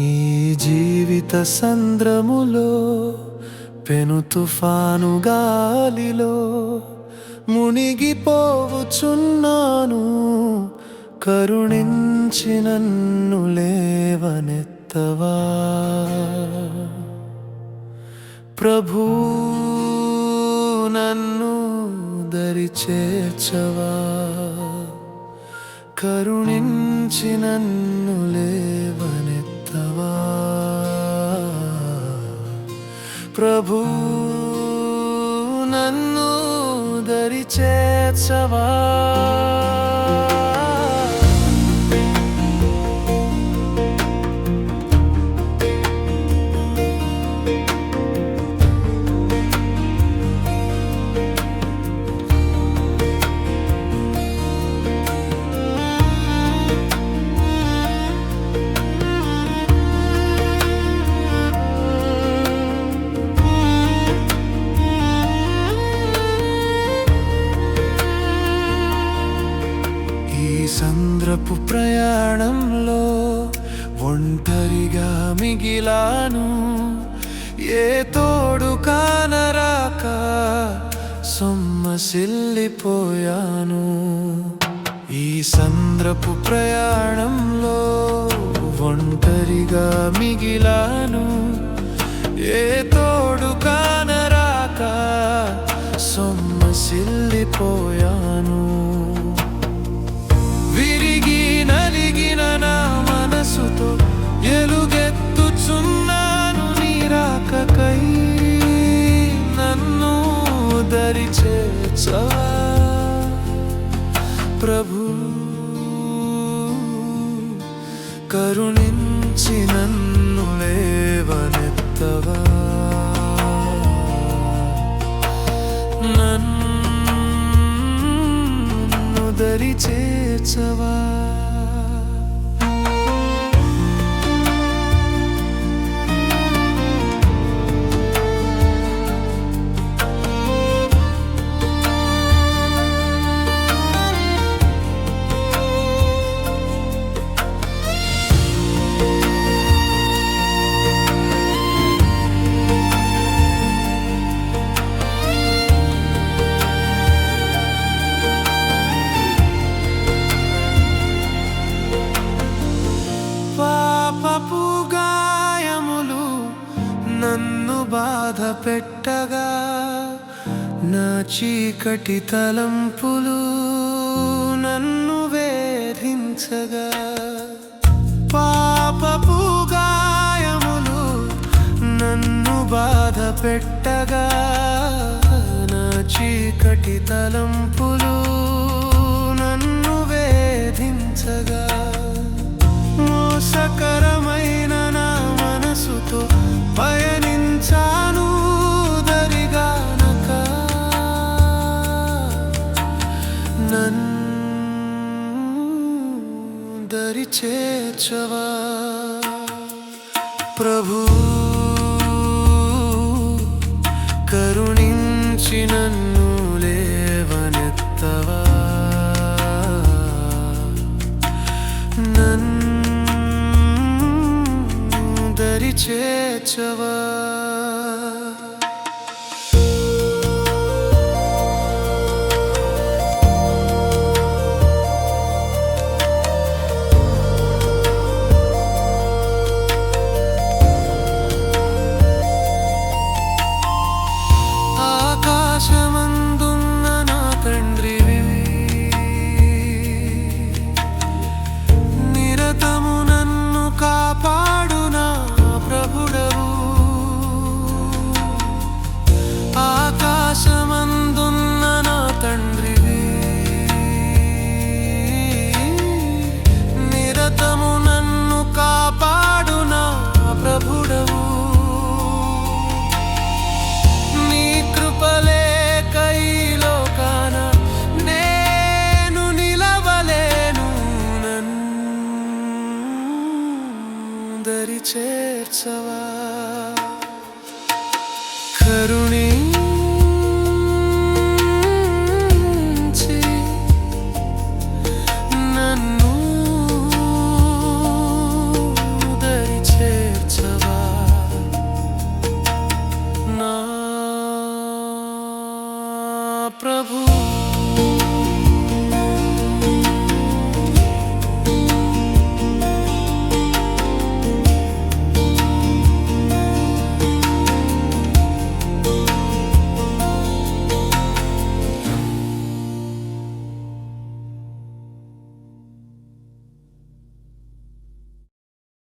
ఈ జీవిత సంద్రములో పెను తుఫాను గాలిలో మునిగిపోవుచున్నాను. కరుణించి నన్ను లేవనెత్తవా? ప్రభూ నన్ను దరి చేర్చవా? కరుణించి నన్ను లేవనెత్తవా? ప్రభు నన్ను దరి చేర్చవా సంద్రపు ప్రయాణంలో ఒంటరిగా మిగిలాను. ఏ తోడు కానరాక సొమ్మసిల్లిపోయాను ఈ సంద్రపు ప్రయాణంలో ఒంటరిగా మిగిలాను. ఏ తోడు కానరాక సొమ్మసిల్లిపోయాను నలిగిన నా మనసుతో ఎలుగెత్తుచున్నాను నీరాకకై. నన్ను దరి ప్రభు కరుణించి నన్ను లేవనెత్తవా? నన్ను దరి చేర్చవా? పెట్టగా నా చీకటి తలంపులు నన్ను వేధించగా. పాపపు గాయములు నన్ను బాధ పెట్టగా నా చీకటి తలంపులు దరి చేర్చవా? ప్రభు కరుణించి నన్ను లేవనెత్తవా? నన్ను దరి చేర్చవా?